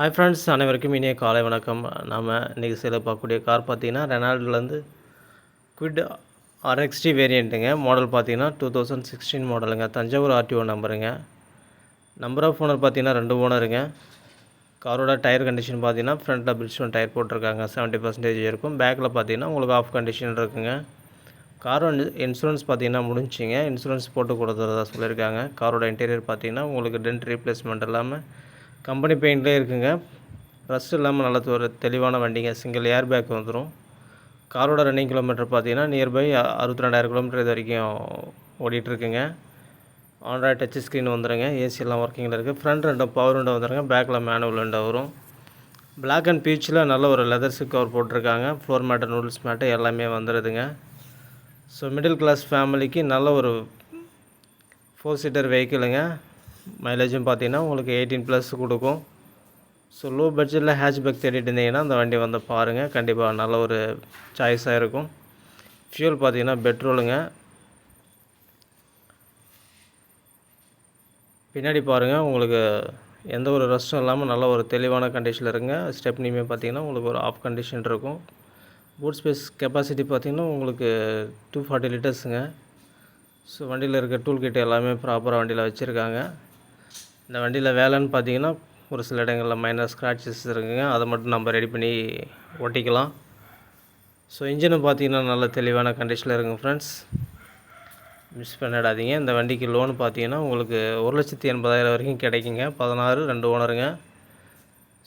Hi friends அனைவருக்கும் இனிய காலை வணக்கம். நாம் இன்றைக்கி சில பார்க்கக்கூடிய கார் பார்த்தீங்கன்னா ரெனால்டுலேருந்து குவிட் ஆர்எக்ஸ்டி வேரியண்ட்டுங்க மாடல் பார்த்தீங்கன்னா டூ தௌசண்ட் சிக்ஸ்டீன் மாடலுங்க தஞ்சாவூர் ஆர்டிஓ நம்பருங்க நம்பர் ஆஃப் ஓனர் பார்த்தீங்கன்னா ரெண்டு ஓனருங்க காரோட டயர் கண்டிஷன் பார்த்தீங்கன்னா ஃப்ரண்ட்டில் பில்ஸ்டோன் டயர் போட்டிருக்காங்க. செவன்ட்டி பர்சன்டேஜ் இருக்கும். பேக்கில் பார்த்தீங்கன்னா உங்களுக்கு ஆஃப் கண்டிஷன் இருக்குங்க. காரோட இன்சூரன்ஸ் பார்த்தீங்கன்னா முடிஞ்சிங்க இன்சூரன்ஸ் போட்டு கொடுத்துறதா சொல்லியிருக்காங்க. காரோட இன்டீரியர் பார்த்தீங்கன்னா உங்களுக்கு டென்ட் ரீப்ளேஸ்மெண்ட் இல்லாமல் கம்பெனி பெயிண்ட்லேயே இருக்குங்க. ரஸ்ட் இல்லாமல் நல்ல ஒரு தெளிவான வண்டிங்க. சிங்கிள் ஏர் பேக் வந்துடும் காரோட ரன்னிங் கிலோமீட்டர் பார்த்தீங்கன்னா நியர்பை அறுபத்தி ரெண்டாயிரம் கிலோமீட்டர் இது வரைக்கும் ஓடிட்டுருக்குங்க. ஆண்ட்ராய்ட் டச் ஸ்க்ரீன் வந்துடுங்க ஏசியெல்லாம் ஒர்க்கிங்கில் இருக்குது ஃப்ரண்ட் ரெண்டு பவர் விண்டோ வந்துடுங்க பேக்கில் மேனுவல் விண்டோ வரும். பிளாக் அண்ட் பீச்சில் நல்ல ஒரு லெதர் சிக் கவர் போட்டிருக்காங்க. ஃப்ளோர் மேட்டு நூடுல்ஸ் மேட்டு எல்லாமே வந்துடுதுங்க ஸோ மிடில் கிளாஸ் ஃபேமிலிக்கு நல்ல ஒரு ஃபோர் சீட்டர் வெஹிக்கிளுங்க மைலேஜும் பார்த்தீங்கன்னா உங்களுக்கு எயிட்டீன் ப்ளஸ் கொடுக்கும். ஸோ லோ பட்ஜெட்டில் ஹேட்ச்பேக் தேடிட்டு இருந்தீங்கன்னா அந்த வண்டி வந்து பாருங்கள் கண்டிப்பாக நல்ல ஒரு சாய்ஸாக இருக்கும். ஃபியூல் பார்த்தீங்கன்னா பெட்ரோலுங்க பின்னாடி பாருங்கள் உங்களுக்கு எந்த ஒரு ரஷ்டம் இல்லாமல் நல்ல ஒரு தெளிவான கண்டிஷனில் இருங்க. ஸ்டெப்னியுமே பார்த்தீங்கன்னா உங்களுக்கு ஒரு ஆஃப் கண்டிஷன் இருக்கும். பூட் ஸ்பேஸ் கெப்பாசிட்டி பார்த்திங்கன்னா உங்களுக்கு டூ ஃபார்ட்டி லிட்டர்ஸுங்க ஸோ வண்டியில் இருக்க டூல் கிட் எல்லாமே ப்ராப்பராக வண்டியில் வச்சுருக்காங்க. இந்த வண்டியில் வேலைன்னு பார்த்தீங்கன்னா ஒரு சில இடங்களில் மைனர் ஸ்க்ராட்சஸ் இருக்குங்க. அதை மட்டும் நம்ம ரெடி பண்ணி ஒட்டிக்கலாம் ஸோ இன்ஜினை பார்த்தீங்கன்னா நல்ல தெளிவான கண்டிஷனில் இருக்குங்க ஃப்ரெண்ட்ஸ் மிஸ் பண்ணிடாதீங்க. இந்த வண்டிக்கு லோன் பார்த்தீங்கன்னா உங்களுக்கு ஒரு லட்சத்தி எண்பதாயிரம் வரைக்கும் கிடைக்குங்க. பதினாறு ரெண்டு ஓனருங்க.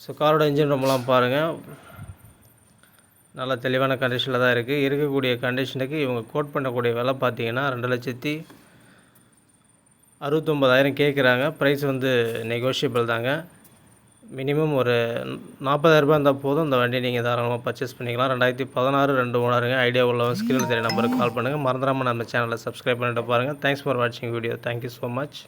ஸோ காரோட இன்ஜின் ரொம்பலாம் பாருங்கள் நல்ல தெளிவான கண்டிஷனில் தான் இருக்குது இருக்கக்கூடிய கண்டிஷனுக்கு இவங்க கோட் பண்ணக்கூடிய விலை பார்த்தீங்கன்னா ரெண்டு லட்சத்தி அறுபத்தொம்பதாயிரம் கேட்குறாங்க. ப்ரைஸ் வந்து நெகோஷியபிள் தாங்க. மினிமம் ஒரு நாற்பதாயிரரூபா இருந்தால் போதும். அந்த வண்டியை நீங்கள் தாராளமாக பர்ச்சேஸ் பண்ணிக்கலாம். ரெண்டாயிரத்தி பதினாறு ரெண்டு ஓனருங்க. ஐடியா உள்ளவங்க ஸ்க்ரீனில் தெரிய நம்பருக்கு கால் பண்ணுங்கள் மறந்துடாமல் நம்ம சேனலை சப்ஸ்கிரைப் பண்ணிட்டு பாருங்கள் தேங்க்ஸ் ஃபார் வாட்சிங் video thank you so much